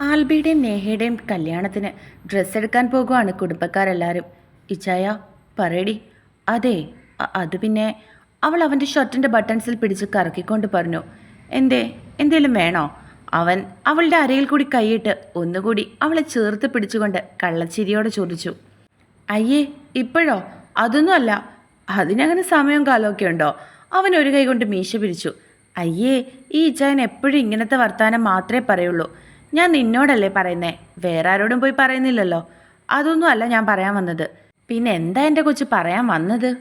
ആൽബിയുടെയും നേഹയുടെയും കല്യാണത്തിന് ഡ്രസ്സ് എടുക്കാൻ പോകുവാണ് കുടുംബക്കാരെല്ലാവരും ഇച്ചായ പറയടി. അതെ അത് പിന്നെ അവൾ അവന്റെ ഷർട്ടിന്റെ ബട്ടൺസിൽ പിടിച്ച് കറക്കിക്കൊണ്ട് പറഞ്ഞു എന്തേ എന്തേലും വേണോ? അവൻ അവളുടെ അരയിൽ കൂടി കൈയിട്ട് ഒന്നുകൂടി അവളെ ചേർത്ത് പിടിച്ചുകൊണ്ട് കള്ളച്ചിരിയോടെ ചോദിച്ചു അയ്യേ ഇപ്പോഴോ? അതൊന്നുമല്ല അതിനങ്ങനെ സമയവും കാലമൊക്കെ ഉണ്ടോ? അവൻ ഒരു കൈ കൊണ്ട് മീശ പിരിച്ചു അയ്യേ ഈ ഇച്ചായൻ എപ്പോഴും ഇങ്ങനത്തെ വർത്തമാനം മാത്രമേ പറയുള്ളൂ. ഞാൻ നിന്നോടല്ലേ പറയുന്നേ? വേറെ ആരോടും പോയി പറയുന്നില്ലല്ലോ. അതൊന്നും അല്ല ഞാൻ പറയാൻ വന്നത്. പിന്നെ എന്താ എന്റെ കൊച്ചു പറയാൻ വന്നത്?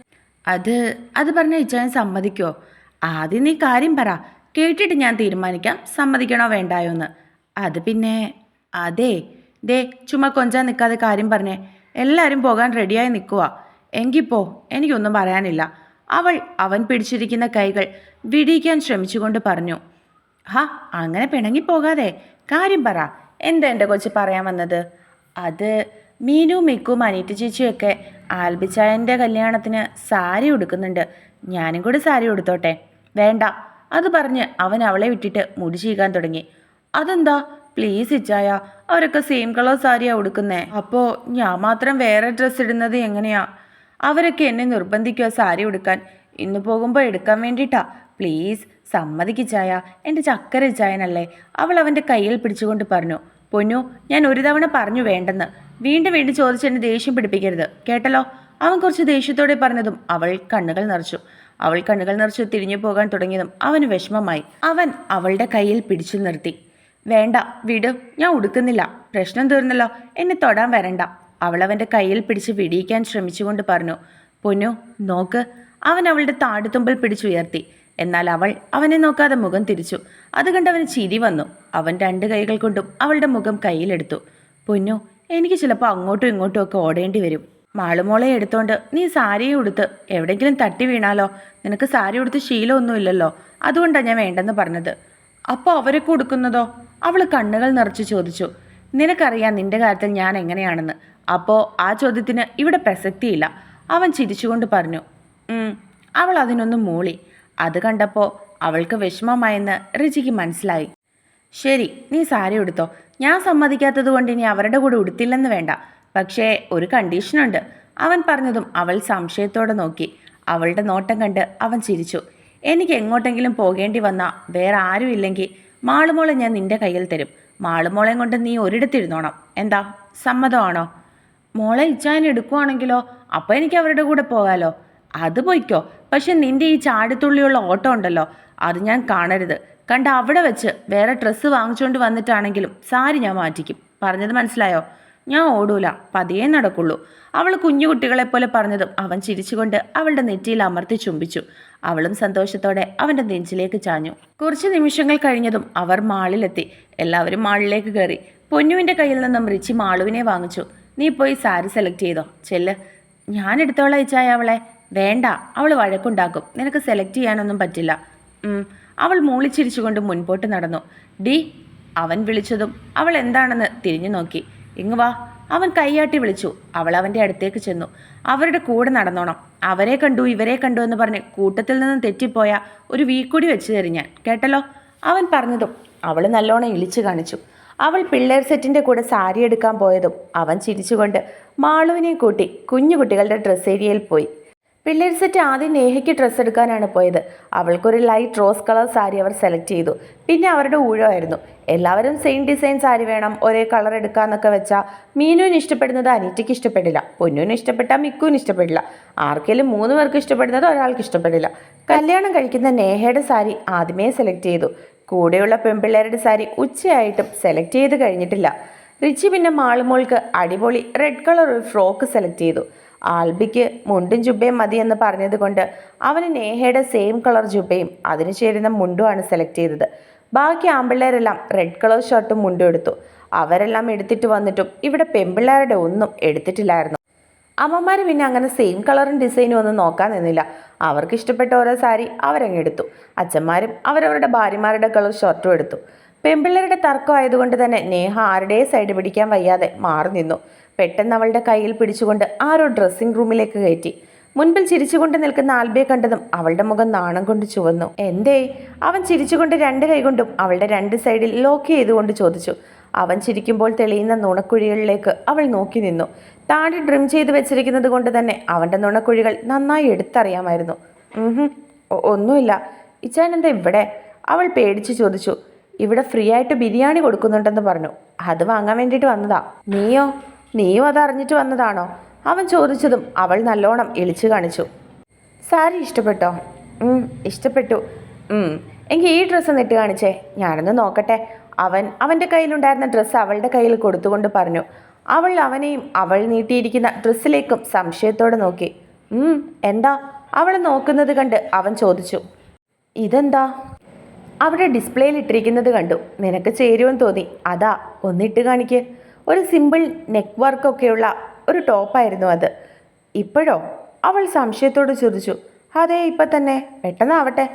അത് അത് പറഞ്ഞ ഇച്ചായൻ സമ്മതിക്കോ? ആദ്യം നീ കാര്യം പറ. കേട്ടിട്ട് ഞാൻ തീരുമാനിക്കാം. സമ്മതിക്കണോ വേണ്ടായോ എന്ന്. അത് പിന്നെ അതെ. ദേ ചുമ്മാ കൊഞ്ചാൻ നിൽക്കാതെ കാര്യം പറഞ്ഞേ. എല്ലാവരും പോകാൻ റെഡിയായി നിൽക്കുക എങ്കിൽ പോ. എനിക്കൊന്നും പറയാനില്ല. അവൾ അവൻ പിടിച്ചിരിക്കുന്ന കൈകൾ വിടിയിക്കാൻ ശ്രമിച്ചുകൊണ്ട് പറഞ്ഞു. ഹാ അങ്ങനെ പിണങ്ങി പോകാതെ. കാര്യം പറ. എന്താ എന്റെ കൊച്ചു പറയാൻ വന്നത്? അത് മീനു മിക്കും അനീറ്റ് ചേച്ചിയൊക്കെ ആൽബിച്ചായന്റെ കല്യാണത്തിന് സാരി ഉടുക്കുന്നുണ്ട്. ഞാനും കൂടി സാരി ഉടുത്തോട്ടെ. വേണ്ട. അത് പറഞ്ഞ് അവൻ അവളെ വിട്ടിട്ട് മുടി ചീകാൻ തുടങ്ങി. അതെന്താ? പ്ലീസ് ഇച്ചായ. അവരൊക്കെ സെയിം കളർ സാരിയാ ഉടുക്കുന്നേ. അപ്പോൾ ഞാൻ മാത്രം വേറെ ഡ്രസ്സ് ഇടുന്നത് എങ്ങനെയാ? അവരൊക്കെ എന്നെ നിർബന്ധിക്കുക സാരി ഉടുക്കാൻ. ഇന്ന് പോകുമ്പോൾ എടുക്കാൻ വേണ്ടിയിട്ടാ. പ്ലീസ് സമ്മതിക്കിച്ചായ. എന്റെ ചക്കര ചായനല്ലേ അവൾ അവന്റെ കയ്യിൽ പിടിച്ചുകൊണ്ട് പറഞ്ഞു പൊന്നു ഞാൻ ഒരു തവണ പറഞ്ഞു വേണ്ടെന്ന്. വീണ്ടും വീണ്ടും ചോദിച്ച് എന്നെ ദേഷ്യം പിടിപ്പിക്കരുത്. കേട്ടല്ലോ? അവൻ കുറച്ച് ദേഷ്യത്തോടെ പറഞ്ഞതും അവൾ കണ്ണുകൾ നിറച്ചു. അവൾ കണ്ണുകൾ നിറച്ചു തിരിഞ്ഞു പോകാൻ തുടങ്ങിയതും അവന് വിഷമമായി. അവൻ അവളുടെ കയ്യിൽ പിടിച്ചു നിർത്തി. വേണ്ട വിട്. ഞാൻ ഉടുക്കുന്നില്ല. പ്രശ്നം തീർന്നല്ലോ. എന്നെ തൊടാൻ വരണ്ട. അവൾ അവന്റെ കയ്യിൽ പിടിച്ച് വിടിയിക്കാൻ ശ്രമിച്ചുകൊണ്ട് പറഞ്ഞു പൊന്നു നോക്ക്. അവൻ അവളുടെ താടുത്തുമ്പിൽ പിടിച്ചുയർത്തി. എന്നാൽ അവൾ അവനെ നോക്കാതെ മുഖം തിരിച്ചു. അത് കണ്ടവന് ചിരി വന്നു. അവൻ രണ്ട് കൈകൾ കൊണ്ടും അവളുടെ മുഖം കയ്യിലെടുത്തു. പൊന്നു എനിക്ക് ചിലപ്പോൾ അങ്ങോട്ടും ഇങ്ങോട്ടും ഒക്കെ ഓടേണ്ടി വരും. മാളുമോളെ എടുത്തോണ്ട് നീ സാരിയെ ഉടുത്ത് എവിടെയെങ്കിലും തട്ടി വീണാലോ? നിനക്ക് സാരി ഉടുത്ത് ശീലമൊന്നുമില്ലല്ലോ. അതുകൊണ്ടാണ് ഞാൻ വേണ്ടെന്ന് പറഞ്ഞത്. അപ്പോൾ അവരെ കൊടുക്കുന്നതോ? അവൾ കണ്ണുകൾ നിറച്ച് ചോദിച്ചു. നിനക്കറിയാം നിന്റെ കാര്യത്തിൽ ഞാൻ എങ്ങനെയാണെന്ന്. അപ്പോൾ ആ ചോദ്യത്തിന് ഇവിടെ പ്രസക്തിയില്ല. അവൻ ചിരിച്ചുകൊണ്ട് പറഞ്ഞു. അവൾ അതിനൊന്നും മൂളി. അത് കണ്ടപ്പോൾ അവൾക്ക് വിഷമമായെന്ന് റിജിക്ക് മനസ്സിലായി. ശരി നീ സാരി ഉടുത്തോ. ഞാൻ സമ്മതിക്കാത്തത് കൊണ്ട് ഇനി അവരുടെ കൂടെ ഉടുത്തില്ലെന്ന് വേണ്ട. പക്ഷേ ഒരു കണ്ടീഷനുണ്ട് അവൻ പറഞ്ഞതും അവൾ സംശയത്തോടെ നോക്കി. അവളുടെ നോട്ടം കണ്ട് അവൻ ചിരിച്ചു. എനിക്ക് എങ്ങോട്ടെങ്കിലും പോകേണ്ടി വന്നാൽ വേറെ ആരും ഇല്ലെങ്കിൽ മാളുമോളെ ഞാൻ നിന്റെ കയ്യിൽ തരും. മാളുമോളെ കൊണ്ട് നീ ഒരിടത്തിരുന്നോണം. എന്താ സമ്മതമാണോ? മോളെ ഇച്ചാൻ എടുക്കുവാണെങ്കിലോ? അപ്പോൾ എനിക്ക് അവരുടെ കൂടെ പോകാലോ. അത് പൊയ്ക്കോ. പക്ഷെ നിന്റെ ഈ ചാടിത്തുള്ളിയുള്ള ഓട്ടോ ഉണ്ടല്ലോ അത് ഞാൻ കാണരുത്. കണ്ട അവിടെ വെച്ച് വേറെ ഡ്രസ്സ് വാങ്ങിച്ചുകൊണ്ട് വന്നിട്ടാണെങ്കിലും സാരി ഞാൻ മാറ്റിക്കും. പറഞ്ഞത് മനസ്സിലായോ? ഞാൻ ഓടൂല പതിയെ നടക്കുള്ളൂ. അവൾ കുഞ്ഞു കുട്ടികളെപ്പോലെ പറഞ്ഞതും അവൻ ചിരിച്ചുകൊണ്ട് അവളുടെ നെറ്റിയിൽ അമർത്തി ചുംബിച്ചു. അവളും സന്തോഷത്തോടെ അവന്റെ നെഞ്ചിലേക്ക് ചാഞ്ഞു. കുറച്ച് നിമിഷങ്ങൾ കഴിഞ്ഞതും അവർ മാളിലെത്തി. എല്ലാവരും മാളിലേക്ക് കയറി. പൊന്നുവിന്റെ കയ്യിൽ നിന്നും റിച്ചി മാളുവിനെ വാങ്ങിച്ചു. നീ പോയി സാരി സെലക്ട് ചെയ്തോ. ചെല്ല്. ഞാൻ എടുത്തോളാം ഇച്ചായ അവളെ. വേണ്ട അവൾ വഴക്കുണ്ടാക്കും. നിനക്ക് സെലക്ട് ചെയ്യാനൊന്നും പറ്റില്ല. അവൾ മൂളിച്ചിരിച്ചുകൊണ്ട് മുൻപോട്ട് നടന്നു. ഡി അവൻ വിളിച്ചതും അവൾ എന്താണെന്ന് തിരിഞ്ഞു നോക്കി. ഇങ്ങ് വാ. അവൻ കൈയാട്ടി വിളിച്ചു. അവൾ അവന്റെ അടുത്തേക്ക് ചെന്നു. അവരുടെ കൂടെ നടന്നോണം. അവരെ കണ്ടു ഇവരെ കണ്ടു എന്ന് പറഞ്ഞ് കൂട്ടത്തിൽ നിന്ന് തെറ്റിപ്പോയ ഒരു വീക്കൂടി വെച്ച് തരും ഞാൻ. കേട്ടല്ലോ? അവൻ പറഞ്ഞതും അവൾ നല്ലോണം ഇളിച്ചു കാണിച്ചു. അവൾ പിള്ളേർ സെറ്റിന്റെ കൂടെ സാരി എടുക്കാൻ പോയതും അവൻ ചിരിച്ചുകൊണ്ട് മാളുവിനെ കൂട്ടി കുഞ്ഞു കുട്ടികളുടെ ഡ്രസ് ഏരിയയിൽ പോയി. പിള്ളേർ സെറ്റ് ആദ്യം നേഹയ്ക്ക് ഡ്രസ്സ് എടുക്കാനാണ് പോയത്. അവൾക്കൊരു ലൈറ്റ് റോസ് കളർ സാരി അവർ സെലക്ട് ചെയ്തു. പിന്നെ അവരുടെ ഊഴമായിരുന്നു. എല്ലാവരും സെയിം ഡിസൈൻ സാരി വേണം ഒരേ കളർ എടുക്കാന്നൊക്കെ വെച്ചാൽ മീനുവിന് ഇഷ്ടപ്പെടുന്നത് അനീറ്റയ്ക്ക് ഇഷ്ടപ്പെടില്ല പൊന്നുവിന് ഇഷ്ടപ്പെട്ടാൽ മിക്കുവിന് ഇഷ്ടപ്പെടില്ല. ആർക്കെങ്കിലും മൂന്ന് പേർക്ക് ഇഷ്ടപ്പെടുന്നത് ഒരാൾക്ക് ഇഷ്ടപ്പെടില്ല. കല്യാണം കഴിക്കുന്ന നേഹയുടെ സാരി ആദ്യമേ സെലക്ട് ചെയ്തു. കൂടെയുള്ള പെൺപിള്ളേരുടെ സാരി ഉച്ചയായിട്ടും സെലക്ട് ചെയ്ത് കഴിഞ്ഞിട്ടില്ല. റിച്ചി പിന്നെ മാളുമോൾക്ക് അടിപൊളി റെഡ് കളർ ഒരു ഫ്രോക്ക് സെലക്ട് ചെയ്തു. ആൽബിക്ക് മുണ്ടും ജുബയും മതിയെന്ന് പറഞ്ഞത് കൊണ്ട് അവന് നേഹയുടെ സെയിം കളർ ജുബയും അതിന് ചേരുന്ന മുണ്ടുമാണ് സെലക്ട് ചെയ്തത്. ബാക്കി ആമ്പിള്ളേരെല്ലാം റെഡ് കളർ ഷർട്ടും മുണ്ടും എടുത്തു. അവരെല്ലാം എടുത്തിട്ട് വന്നിട്ടും ഇവിടെ പെമ്പിള്ളേരുടെ ഒന്നും എടുത്തിട്ടില്ലായിരുന്നു. അമ്മമാർ പിന്നെ അങ്ങനെ സെയിം കളറും ഡിസൈനും ഒന്നും നോക്കാൻ നിന്നില്ല. അവർക്ക് ഇഷ്ടപ്പെട്ട ഓരോ സാരി അവരങ്ങ് എടുത്തു. അച്ഛന്മാരും അവരവരുടെ ഭാര്യമാരുടെ കളർ ഷർട്ടും എടുത്തു. പെമ്പിള്ളേരുടെ തർക്കമായതുകൊണ്ട് തന്നെ നേഹ ആരുടെ സൈഡ് പിടിക്കാൻ വയ്യാതെ മാറി നിന്നു. പെട്ടെന്ന് അവളുടെ കയ്യിൽ പിടിച്ചുകൊണ്ട് ആരോ ഡ്രസ്സിംഗ് റൂമിലേക്ക് കയറ്റി. മുൻപിൽ ചിരിച്ചുകൊണ്ട് നിൽക്കുന്ന ആൽബിയെ കണ്ടതും അവളുടെ മുഖം നാണം കൊണ്ട് ചുവന്നു. എന്തേ? അവൻ ചിരിച്ചുകൊണ്ട് രണ്ട് കൈകൊണ്ടും അവളുടെ രണ്ട് സൈഡിൽ ലോക്ക് ചെയ്തുകൊണ്ട് ചോദിച്ചു. അവൻ ചിരിക്കുമ്പോൾ തെളിയുന്ന നുണക്കുഴികളിലേക്ക് അവൾ നോക്കി നിന്നു. താടി ഡ്രിം ചെയ്ത് വെച്ചിരിക്കുന്നത് കൊണ്ട് തന്നെ അവന്റെ നുണക്കുഴികൾ നന്നായി എടുത്തറിയാമായിരുന്നു. ഒന്നുമില്ല. ഇച്ചാൻ എന്താ ഇവിടെ? അവൾ പേടിച്ച് ചോദിച്ചു. ഇവിടെ ഫ്രീ ആയിട്ട് ബിരിയാണി കൊടുക്കുന്നുണ്ടെന്ന് പറഞ്ഞു. അത് വാങ്ങാൻ വേണ്ടിയിട്ട് വന്നതാ. നീയോ? നീയും അതറിഞ്ഞിട്ട് വന്നതാണോ? അവൻ ചോദിച്ചതും അവൾ നല്ലോണം ഇളിച്ചു കാണിച്ചു. സാരി ഇഷ്ടപ്പെട്ടോ? ഇഷ്ടപ്പെട്ടു. എങ്കിൽ ഈ ഡ്രസ്സ് നെട്ട് കാണിച്ചേ. ഞാനൊന്ന് നോക്കട്ടെ. അവൻ അവന്റെ കയ്യിലുണ്ടായിരുന്ന ഡ്രസ്സ് അവളുടെ കയ്യിൽ കൊടുത്തുകൊണ്ട് പറഞ്ഞു. അവൾ അവനെയും അവൾ നീട്ടിയിരിക്കുന്ന ഡ്രസ്സിലേക്കും സംശയത്തോടെ നോക്കി. എന്താ? അവൾ നോക്കുന്നത് കണ്ട് അവൻ ചോദിച്ചു. ഇതെന്താ? അവിടെ ഡിസ്പ്ലേയിൽ ഇട്ടിരിക്കുന്നത് കണ്ടു. നിനക്ക് ചേരുമെന്ന് തോന്നി. അതാ ഒന്നിട്ട് കാണിക്ക്. ഒരു സിമ്പിൾ നെക്ക് വർക്കൊക്കെയുള്ള ഒരു ടോപ്പായിരുന്നു അത്. ഇപ്പോഴോ? അവൾ സംശയത്തോട് ചോദിച്ചു. അതെ ഇപ്പം തന്നെ. പെട്ടെന്നാവട്ടെ.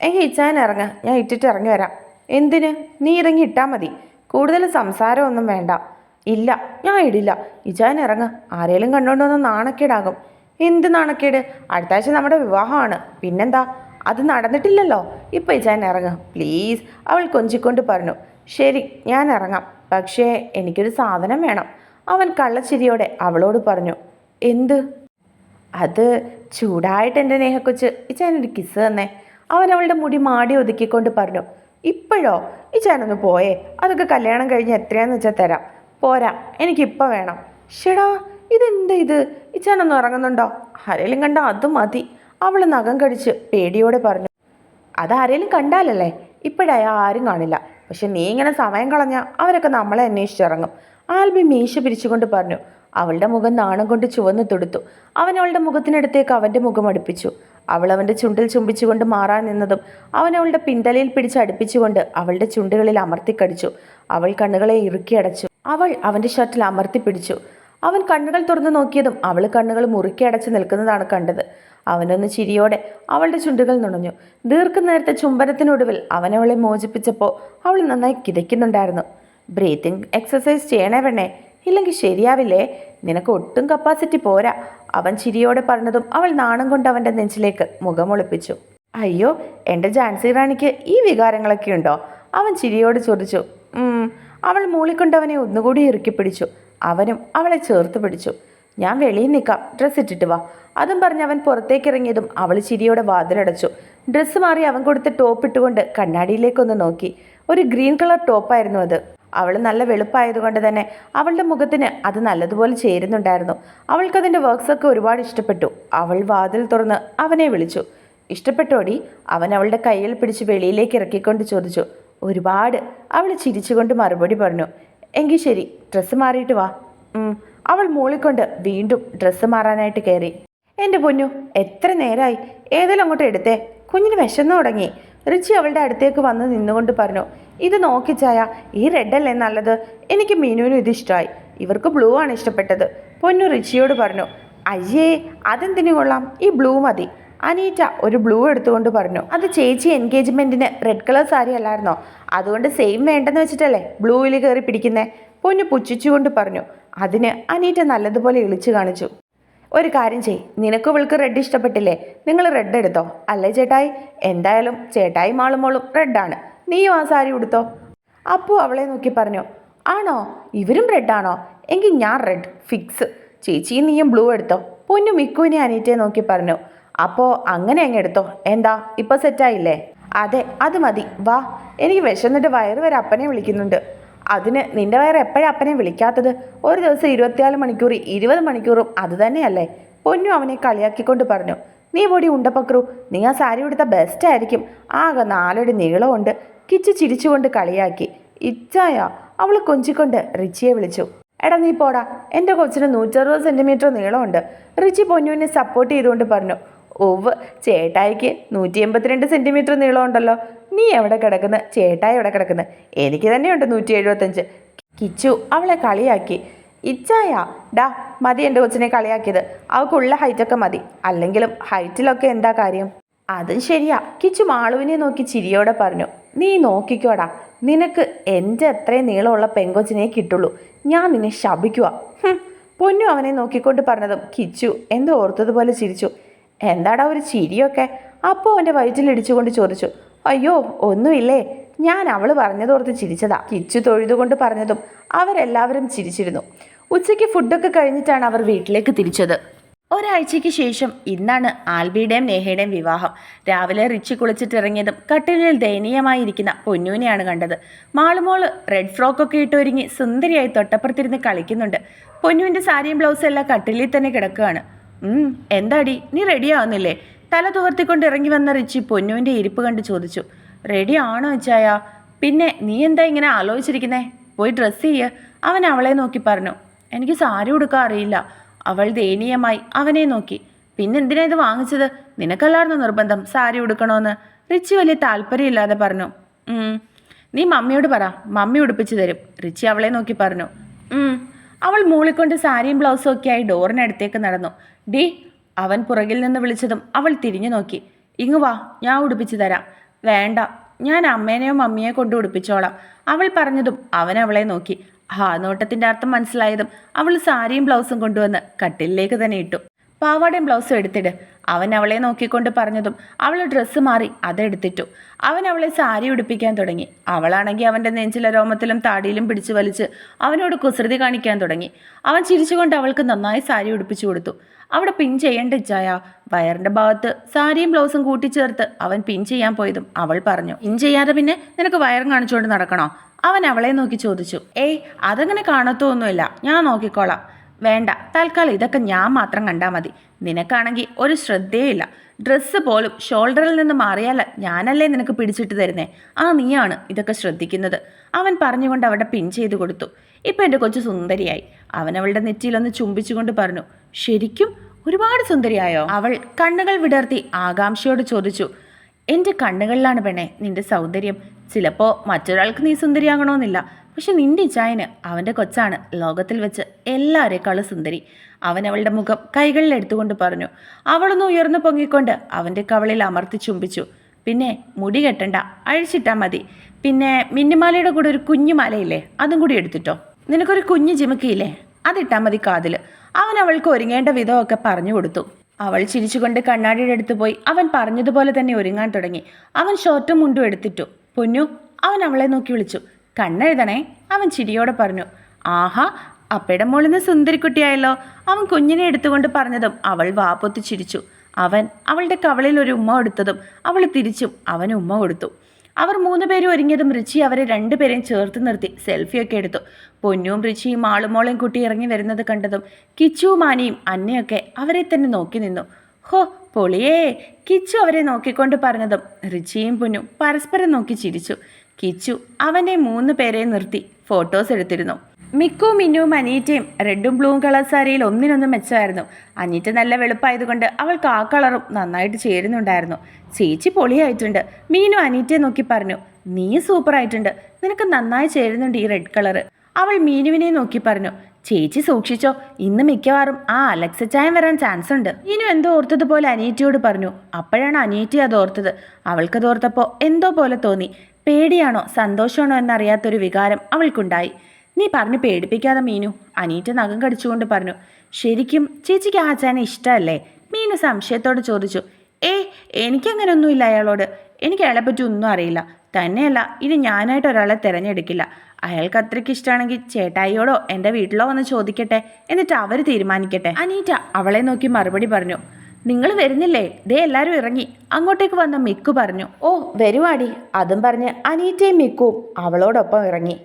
എങ്കിൽ ഇച്ചാൻ ഇറങ്ങ. ഞാൻ ഇട്ടിട്ട് ഇറങ്ങി വരാം. എന്തിന്? നീ ഇറങ്ങി ഇട്ടാൽ മതി. കൂടുതൽ സംസാരമൊന്നും വേണ്ട. ഇല്ല. ഞാൻ ഇടില്ല. ഇച്ചാൻ ഇറങ്ങ. ആരേലും കണ്ടുകൊണ്ട് വന്ന് നാണക്കേടാകും. എന്ത് നാണക്കേട്? അടുത്ത ആഴ്ച നമ്മുടെ വിവാഹമാണ്. പിന്നെന്താ? അത് നടന്നിട്ടില്ലല്ലോ. ഇപ്പം ഇച്ചാൻ ഇറങ്ങ. പ്ലീസ്. അവൾ കൊഞ്ചിക്കൊണ്ട് പറഞ്ഞു. ശരി ഞാൻ ഇറങ്ങാം. പക്ഷേ എനിക്കൊരു സാധനം വേണം. അവൻ കള്ളച്ചിരിയോടെ അവളോട് പറഞ്ഞു എന്ത്? അത് ചൂടായിട്ട് എന്റെ നേഹക്കൊച്ച് ഇച്ചാനൊരു കിസ് തന്നേ. അവൻ അവളുടെ മുടി മാടി ഒതുക്കിക്കൊണ്ട് പറഞ്ഞു ഇപ്പോഴോ? ഇച്ചാനൊന്ന് പോയേ. അതൊക്കെ കല്യാണം കഴിഞ്ഞ് എത്രയാന്ന് വെച്ചാൽ തരാം. പോരാ എനിക്കിപ്പോൾ വേണം. ഷെടാ ഇതെന്ത് ഇത്? ഇച്ചാനൊന്ന് ഉറങ്ങുന്നുണ്ടോ? ആരേലും കണ്ട അത് മതി. അവൾ നഖം കടിച്ച് പേടിയോടെ പറഞ്ഞു അതാരേലും കണ്ടാലല്ലേ? ഇപ്പോഴായ ആരും കാണില്ല. പക്ഷെ നീ ഇങ്ങനെ സമയം കളഞ്ഞ അവരൊക്കെ നമ്മളെ അന്വേഷിച്ചിറങ്ങും ആൽബി മീശ പിരിച്ചുകൊണ്ട് പറഞ്ഞു അവളുടെ മുഖം നാണം കൊണ്ട് ചുവന്നു തൊടുത്തു. അവൻ അവളുടെ മുഖത്തിനടുത്തേക്ക് അവന്റെ മുഖം അടുപ്പിച്ചു. അവൾ അവന്റെ ചുണ്ടിൽ ചുംബിച്ചുകൊണ്ട് മാറാൻ നിന്നതും അവൻ അവളുടെ പിന്തലയിൽ പിടിച്ച് അടുപ്പിച്ചുകൊണ്ട് അവളുടെ ചുണ്ടുകളിൽ അമർത്തിക്കടിച്ചു അവൾ കണ്ണുകളെ ഇറുക്കി അടച്ചു. അവൾ അവന്റെ ഷർട്ടിൽ അമർത്തി പിടിച്ചു. അവൻ കണ്ണുകൾ തുറന്നു നോക്കിയതും അവൾ കണ്ണുകൾ മുറുക്കി അടച്ചു നിൽക്കുന്നതാണ് കണ്ടത്. അവനൊന്ന് ചിരിയോടെ അവളുടെ ചുണ്ടുകൾ നുണഞ്ഞു. ദീർഘനേരത്തെ ചുംബനത്തിനൊടുവിൽ അവനവളെ മോചിപ്പിച്ചപ്പോൾ അവൾ നന്നായി കിതയ്ക്കുന്നുണ്ടായിരുന്നു. ബ്രീത്തിങ് എക്സസൈസ് ചെയ്യണേ വേണേ ഇല്ലെങ്കിൽ ശരിയാവില്ലേ? നിനക്ക് ഒട്ടും കപ്പാസിറ്റി പോരാ. അവൻ ചിരിയോടെ പറഞ്ഞതും അവൾ നാണം കൊണ്ട് അവന്റെ നെഞ്ചിലേക്ക് മുഖമൊളിപ്പിച്ചു അയ്യോ എന്റെ ജാൻസി റാണിക്ക് ഈ വികാരങ്ങളൊക്കെ ഉണ്ടോ? അവൻ ചിരിയോട് ചോദിച്ചു. അവൾ അവൾ മൂളിക്കൊണ്ടവനെ ഒന്നുകൂടി ഇറുക്കി പിടിച്ചു. അവനും അവളെ ചേർത്ത് പിടിച്ചു. ഞാൻ വെളിയിൽ നിൽക്കാം. ഡ്രസ്സ് ഇട്ടിട്ട് വാ. അതും പറഞ്ഞ് അവൻ പുറത്തേക്കിറങ്ങിയതും അവൾ ചിരിയോടെ വാതിലടച്ചു. ഡ്രസ്സ് മാറി അവൻ കൊടുത്ത ടോപ്പ് ഇട്ടുകൊണ്ട് കണ്ണാടിയിലേക്കൊന്ന് നോക്കി. ഒരു ഗ്രീൻ കളർ ടോപ്പായിരുന്നു അത്. അവൾ നല്ല വെളുപ്പായതുകൊണ്ട് തന്നെ അവളുടെ മുഖത്തിന് അത് നല്ലതുപോലെ ചേരുന്നുണ്ടായിരുന്നു. അവൾക്കതിന്റെ വർക്ക്സൊക്കെ ഒരുപാട് ഇഷ്ടപ്പെട്ടു. അവൾ വാതിൽ തുറന്ന് അവനെ വിളിച്ചു. ഇഷ്ടപ്പെട്ടോടി? അവൻ അവളുടെ കയ്യിൽ പിടിച്ച് വെളിയിലേക്ക് ഇറക്കിക്കൊണ്ട് ചോദിച്ചു. ഒരുപാട്. അവൾ ചിരിച്ചുകൊണ്ട് മറുപടി പറഞ്ഞു. എങ്കിൽ ശരി ഡ്രസ്സ് മാറിയിട്ട് വാ. അവൾ മൂളിക്കൊണ്ട് വീണ്ടും ഡ്രസ്സ് മാറാനായിട്ട് കയറി എന്റെ പൊന്നു എത്ര നേരമായി ഏതെങ്കിലും അങ്ങോട്ട് എടുത്തേ? കുഞ്ഞിന് വിശന്നു തുടങ്ങി. റിച്ചി അവളുടെ അടുത്തേക്ക് വന്ന് നിന്നുകൊണ്ട് പറഞ്ഞു ഇത് നോക്കിച്ചായ ഈ റെഡല്ലേ നല്ലത്? എനിക്ക് മീനുവിനും ഇത് ഇഷ്ടമായി. ഇവർക്ക് ബ്ലൂ ആണ് ഇഷ്ടപ്പെട്ടത്. പൊന്നു റിച്ചിയോട് പറഞ്ഞു അയ്യേ അതെന്തിനു കൊള്ളാം? ഈ ബ്ലൂ മതി. അനീറ്റ ഒരു ബ്ലൂ എടുത്തുകൊണ്ട് പറഞ്ഞു അത് ചേച്ചി എൻഗേജ്മെന്റിന് റെഡ് കളർ സാരി അല്ലായിരുന്നോ? അതുകൊണ്ട് സെയിം വേണ്ടെന്ന് വെച്ചിട്ടല്ലേ ബ്ലൂവിൽ കയറി പിടിക്കുന്നേ? പൊന്നു പുച്ഛിച്ചുകൊണ്ട് പറഞ്ഞു അതിന് അനീറ്റ നല്ലതുപോലെ ഇളിച്ചു കാണിച്ചു. ഒരു കാര്യം ചെയ് നിനക്ക് ഇവൾക്ക് റെഡ് ഇഷ്ടപ്പെട്ടില്ലേ? നിങ്ങൾ റെഡ് എടുത്തോ? അല്ലേ ചേട്ടായി? എന്തായാലും ചേട്ടായി മാളും മോളും റെഡാണ് നീയും ആ സാരി ഉടുത്തോ? അപ്പു അവളെ നോക്കി പറഞ്ഞു ആണോ? ഇവരും റെഡാണോ എങ്കിൽ ഞാൻ റെഡ് ഫിക്സ് ചേച്ചിയും നീയും ബ്ലൂ എടുത്തോ? പൊന്നു മിക്കുവിനെ അനീറ്റയെ നോക്കി പറഞ്ഞു അപ്പോൾ അങ്ങനെ അങ്ങ് എടുത്തോ. എന്താ? ഇപ്പോൾ സെറ്റായില്ലേ അതെ അത് മതി. വാ. എനിക്ക് വിശന്നിട്ട് വയറ് വരെ അപ്പനെ വിളിക്കുന്നുണ്ട്. അതിന് നിന്റെ വയറ് എപ്പോഴും അപ്പനെ വിളിക്കാത്തത്? ഒരു ദിവസം ഇരുപത്തിനാല് മണിക്കൂർ ഇരുപത് മണിക്കൂറും അത് തന്നെയല്ലേ? പൊന്നു അവനെ കളിയാക്കിക്കൊണ്ട് പറഞ്ഞു. നീ പൊടി ഉണ്ടപ്പക്രു. നീ ആ സാരി ഉടുത്ത ബെസ്റ്റ് ആയിരിക്കും. ആകെ നാലടി നീളമുണ്ട് കിച്ചു ചിരിച്ചുകൊണ്ട് കളിയാക്കി. ഇച്ചായ അവൾ കൊഞ്ചിക്കൊണ്ട് റിച്ചിയെ വിളിച്ചു. എടാ നീ പോടാ. എന്റെ കൊച്ചിന് നൂറ്ററുപത് സെന്റിമീറ്റർ നീളമുണ്ട് റിച്ചി പൊന്നുവിനെ സപ്പോർട്ട് ചെയ്തുകൊണ്ട് പറഞ്ഞു. ഒവ് ചേട്ടായിക്ക് നൂറ്റി എൺപത്തിരണ്ട് സെന്റിമീറ്റർ നീളമുണ്ടല്ലോ നീ എവിടെ കിടക്കുന്ന? ചേട്ടായി എവിടെ കിടക്കുന്ന? എനിക്ക് തന്നെയുണ്ട് നൂറ്റി എഴുപത്തഞ്ച് കിച്ചു അവളെ കളിയാക്കി. ഇച്ചായ ഡാ മതി എന്റെ കൊച്ചിനെ കളിയാക്കിയത്. അവൾക്കുള്ള ഹൈറ്റൊക്കെ മതി. അല്ലെങ്കിലും ഹൈറ്റിലൊക്കെ എന്താ കാര്യം? അതും ശരിയാ. കിച്ചു മാളുവിനെ നോക്കി ചിരിയോടെ പറഞ്ഞു. നീ നോക്കിക്കോടാ. നിനക്ക് എന്റെ അത്രയും നീളമുള്ള പെങ്കൊച്ചിനെ കിട്ടുള്ളൂ. ഞാൻ നിന്നെ ശപിക്കുക പൊന്നു അവനെ നോക്കിക്കൊണ്ട് പറഞ്ഞതും കിച്ചു എന്തോ ഓർത്തതുപോലെ ചിരിച്ചു. എന്താടാ ഒരു ചിരിയൊക്കെ? അപ്പോൾ അവന്റെ വയറ്റിലിടിച്ചുകൊണ്ട് ചോദിച്ചു അയ്യോ ഒന്നുമില്ലേ? ഞാൻ അവൾ പറഞ്ഞതോർത്ത് ചിരിച്ചതാ. കിച്ചു തൊഴുതുകൊണ്ട് പറഞ്ഞതും അവരെല്ലാവരും ചിരിച്ചിരുന്നു. ഉച്ചയ്ക്ക് ഫുഡൊക്കെ കഴിഞ്ഞിട്ടാണ് അവർ വീട്ടിലേക്ക് തിരിച്ചത്. ഒരാഴ്ചയ്ക്ക് ശേഷം ഇന്നാണ് ആൽബിയുടെയും നേഹയുടെയും വിവാഹം. രാവിലെ റിച്ചി കുളിച്ചിട്ടിറങ്ങിയതും കട്ടിലിൽ ദയനീയമായിരിക്കുന്ന പൊന്നൂനെയാണ് കണ്ടത്. മാളുമോൾ റെഡ് ഫ്രോക്കൊക്കെ ഇട്ട് ഒരുങ്ങി സുന്ദരിയായി തൊട്ടപ്പുറത്തിരുന്ന് കളിക്കുന്നുണ്ട്. പൊന്നുവിന്റെ സാരിയും ബ്ലൗസും എല്ലാം കട്ടിലിൽ തന്നെ കിടക്കുകയാണ്. എന്താടി? നീ റെഡി ആവുന്നില്ലേ? തല തുവർത്തിക്കൊണ്ട് ഇറങ്ങി വന്ന റിച്ചി പൊന്നുവിന്റെ ഇരിപ്പ് കണ്ട് ചോദിച്ചു. റെഡി ആണോ അച്ചായ? പിന്നെ നീ എന്താ ഇങ്ങനെ ആലോചിച്ചിരിക്കുന്നേ? പോയി ഡ്രസ്സ് ചെയ്യ്. അവൻ അവളെ നോക്കി പറഞ്ഞു. എനിക്ക് സാരി ഉടുക്കാൻ അറിയില്ല. അവൾ ദയനീയമായി അവനെ നോക്കി. പിന്നെ എന്തിനാ ഇത് വാങ്ങിച്ചത്? നിനക്കല്ലായിരുന്നു നിർബന്ധം സാരി ഉടുക്കണോന്ന്? റിച്ചി വലിയ താല്പര്യമില്ലാതെ പറഞ്ഞു. നീ മമ്മിയോട് പറ. മമ്മി ഉടുപ്പിച്ചു തരും. റിച്ചി അവളെ നോക്കി പറഞ്ഞു. അവൾ മൂളിക്കൊണ്ട് സാരിയും ബ്ലൗസും ഒക്കെയായി ഡോറിനടുത്തേക്ക് നടന്നു. ഡി അവൻ പുറകിൽ നിന്ന് വിളിച്ചതും അവൾ തിരിഞ്ഞു നോക്കി. ഇങ്ങു വാ ഞാൻ ഉടുപ്പിച്ചു തരാം. വേണ്ട ഞാൻ അമ്മേനെയോ മമ്മിയെ കൊണ്ട് ഉടുപ്പിച്ചോളാം. അവൾ പറഞ്ഞതും അവൻ അവളെ നോക്കി. ആ നോട്ടത്തിന്റെ അർത്ഥം മനസ്സിലായതും അവൾ സാരിയും ബ്ലൗസും കൊണ്ടുവന്ന് കട്ടിലേക്ക് തന്നെ ഇട്ടു. പാവാടയും ബ്ലൗസും എടുത്തിട്. അവൻ അവളെ നോക്കിക്കൊണ്ട് പറഞ്ഞതും അവൾ ഡ്രസ്സ് മാറി അതെടുത്തിട്ടു അവൻ അവളെ സാരി ഉടുപ്പിക്കാൻ തുടങ്ങി. അവളാണെങ്കിൽ അവന്റെ നെഞ്ചിലെ രോമത്തിലും താടിയിലും പിടിച്ചു വലിച്ച് അവനോട് കുസൃതി കാണിക്കാൻ തുടങ്ങി. അവൻ ചിരിച്ചുകൊണ്ട് അവൾക്ക് നന്നായി സാരി ഉടുപ്പിച്ചു കൊടുത്തു. അവിടെ പിൻ ചെയ്യേണ്ട ഇച്ചായ. വയറിന്റെ ഭാഗത്ത് സാരിയും ബ്ലൗസും കൂട്ടിച്ചേർത്ത് അവൻ പിൻ ചെയ്യാൻ പോയതും അവൾ പറഞ്ഞു. പിൻ ചെയ്യാതെ പിന്നെ നിനക്ക് വയറും കാണിച്ചുകൊണ്ട് നടക്കണോ? അവൻ അവളെ നോക്കി ചോദിച്ചു. ഏയ് അതങ്ങനെ കാണത്തൊന്നുമില്ല. ഞാൻ നോക്കിക്കോളാം. വേണ്ട. തൽക്കാലം ഇതൊക്കെ ഞാൻ മാത്രം കണ്ടാൽ മതി. നിനക്കാണെങ്കിൽ ഒരു ശ്രദ്ധയില്ല. ഡ്രസ്സ് പോലും ഷോൾഡറിൽ നിന്ന് മാറിയാൽ ഞാനല്ലേ നിനക്ക് പിടിച്ചിട്ട് തരുന്നേ? ആ നീയാണ് ഇതൊക്കെ ശ്രദ്ധിക്കുന്നത്. അവൻ പറഞ്ഞുകൊണ്ട് അവിടെ പിൻ ചെയ്ത് കൊടുത്തു. ഇപ്പം എന്റെ കൊച്ചു സുന്ദരിയായി. അവൻ അവളുടെ നെറ്റിയിലൊന്ന് ചുംബിച്ചുകൊണ്ട് പറഞ്ഞു ശരിക്കും ഒരുപാട് സുന്ദരിയായോ? അവൾ കണ്ണുകൾ വിടർത്തി ആകാംക്ഷയോട് ചോദിച്ചു എന്റെ കണ്ണുകളിലാണ് പെണ്ണെ നിന്റെ സൗന്ദര്യം. ചിലപ്പോൾ മറ്റൊരാൾക്ക് നീ സുന്ദരിയാകണമെന്നില്ല പക്ഷെ നിന്റെ ഇച്ചായന് അവന്റെ കൊച്ചാണ് ലോകത്തിൽ വെച്ച് എല്ലാവരെക്കാളും സുന്ദരി. അവൻ അവളുടെ മുഖം കൈകളിൽ എടുത്തുകൊണ്ട് പറഞ്ഞു. അവളൊന്ന് ഉയർന്നു പൊങ്ങിക്കൊണ്ട് അവന്റെ കവളിൽ അമർത്തി ചുംബിച്ചു. പിന്നെ മുടി കെട്ടണ്ട അഴിച്ചിട്ടാൽ മതി. പിന്നെ മിന്നിമാലയുടെ കൂടെ ഒരു കുഞ്ഞു മാലയില്ലേ അതും കൂടി എടുത്തിട്ടോ? നിനക്കൊരു കുഞ്ഞു ജിമുക്കിയില്ലേ അതിട്ടാൽ മതി കാതിൽ. അവൻ അവൾക്ക് ഒരുങ്ങേണ്ട വിധമൊക്കെ പറഞ്ഞു കൊടുത്തു. അവൾ ചിരിച്ചുകൊണ്ട് കണ്ണാടിയുടെ അടുത്ത് പോയി. അവൻ പറഞ്ഞതുപോലെ തന്നെ ഒരുങ്ങാൻ തുടങ്ങി. അവൻ ഷോർട്ടും മുണ്ടും എടുത്തിട്ടു. പൊന്നു അവൻ അവളെ നോക്കി വിളിച്ചു. കണ്ണെഴുതണേ. അവൻ ചിരിയോടെ പറഞ്ഞു ആഹാ അപ്പയുടെ മോളിന്ന് സുന്ദരിക്കുട്ടിയായല്ലോ. അവൻ കുഞ്ഞിനെ എടുത്തുകൊണ്ട് പറഞ്ഞതും അവൾ വാപ്പൊത്തി ചിരിച്ചു. അവൻ അവളുടെ കവളിൽ ഒരു ഉമ്മ എടുത്തതും അവൾ തിരിച്ചും അവന് ഉമ്മ കൊടുത്തു. അവർ മൂന്നുപേരും ഒരുങ്ങിയതും റിച്ചി അവരെ രണ്ടുപേരെയും ചേർത്ത് നിർത്തി സെൽഫിയൊക്കെ എടുത്തു. പൊന്നും റിച്ചിയും ആളുമോളെയും കുട്ടി ഇറങ്ങി വരുന്നത് കണ്ടതും കിച്ചുവും ആനയും അന്നയൊക്കെ അവരെ തന്നെ നോക്കി നിന്നു. ഹോ പൊളിയേ. കിച്ചു അവരെ നോക്കിക്കൊണ്ട് പറഞ്ഞതും റിച്ചിയും പൊന്നും പരസ്പരം നോക്കി ചിരിച്ചു. കിച്ചു അവനെ മൂന്ന് പേരെ നിർത്തി ഫോട്ടോസ് എടുത്തിരുന്നു. മിക്കു മിന്നുവും അനീറ്റയും റെഡും ബ്ലൂവും കളർ സാരിയിൽ ഒന്നിനൊന്നും മെച്ചമായിരുന്നു. അനീറ്റ നല്ല വെളുപ്പായതുകൊണ്ട് അവൾക്ക് ആ കളറും നന്നായിട്ട് ചേരുന്നുണ്ടായിരുന്നു. ചേച്ചി പൊളിയായിട്ടുണ്ട്. മീനു അനീറ്റയെ നോക്കി പറഞ്ഞു നീ സൂപ്പറായിട്ടുണ്ട്. നിനക്ക് നന്നായി ചേരുന്നുണ്ട് ഈ റെഡ് കളറ്. അവൾ മീനുവിനെ നോക്കി പറഞ്ഞു ചേച്ചി സൂക്ഷിച്ചോ. ഇന്ന് മിക്കവാറും ആ അലക്സ ചായം വരാൻ ചാൻസ് ഉണ്ട്. മീനു എന്തോ ഓർത്തതുപോലെ അനീറ്റയോട് പറഞ്ഞു അപ്പോഴാണ് അനീറ്റി അത് ഓർത്തത് അവൾക്കത് ഓർത്തപ്പോൾ എന്തോ പോലെ തോന്നി. പേടിയാണോ? സന്തോഷമാണോ എന്നറിയാത്തൊരു വികാരം അവൾക്കുണ്ടായി. നീ പറഞ്ഞു പേടിപ്പിക്കാതെ മീനു അനീറ്റ നഖം കടിച്ചുകൊണ്ട് പറഞ്ഞു ശരിക്കും ചേച്ചിക്ക് ആ ഇഷ്ടമല്ലേ? മീനു സംശയത്തോട് ചോദിച്ചു ഏ എനിക്കങ്ങനെയൊന്നുമില്ല അയാളോട്. എനിക്ക് അയാളെ പറ്റി ഒന്നും അറിയില്ല. തന്നെയല്ല ഇനി ഞാനായിട്ട് ഒരാളെ തിരഞ്ഞെടുക്കില്ല. അയാൾക്ക് അത്രയ്ക്ക് ഇഷ്ടമാണെങ്കിൽ ചേട്ടായിയോടോ എന്റെ വീട്ടിലോ വന്ന് ചോദിക്കട്ടെ എന്നിട്ട് അവർ തീരുമാനിക്കട്ടെ. അനീറ്റ അവളെ നോക്കി മറുപടി പറഞ്ഞു നിങ്ങൾ വരുന്നില്ലേ? ദേ എല്ലാവരും ഇറങ്ങി. അങ്ങോട്ടേക്ക് വന്ന മിക്കു പറഞ്ഞു ഓ വരുവാടി. അതും പറഞ്ഞ് അനീറ്റയും മിക്കുവും അവളോടൊപ്പം ഇറങ്ങി.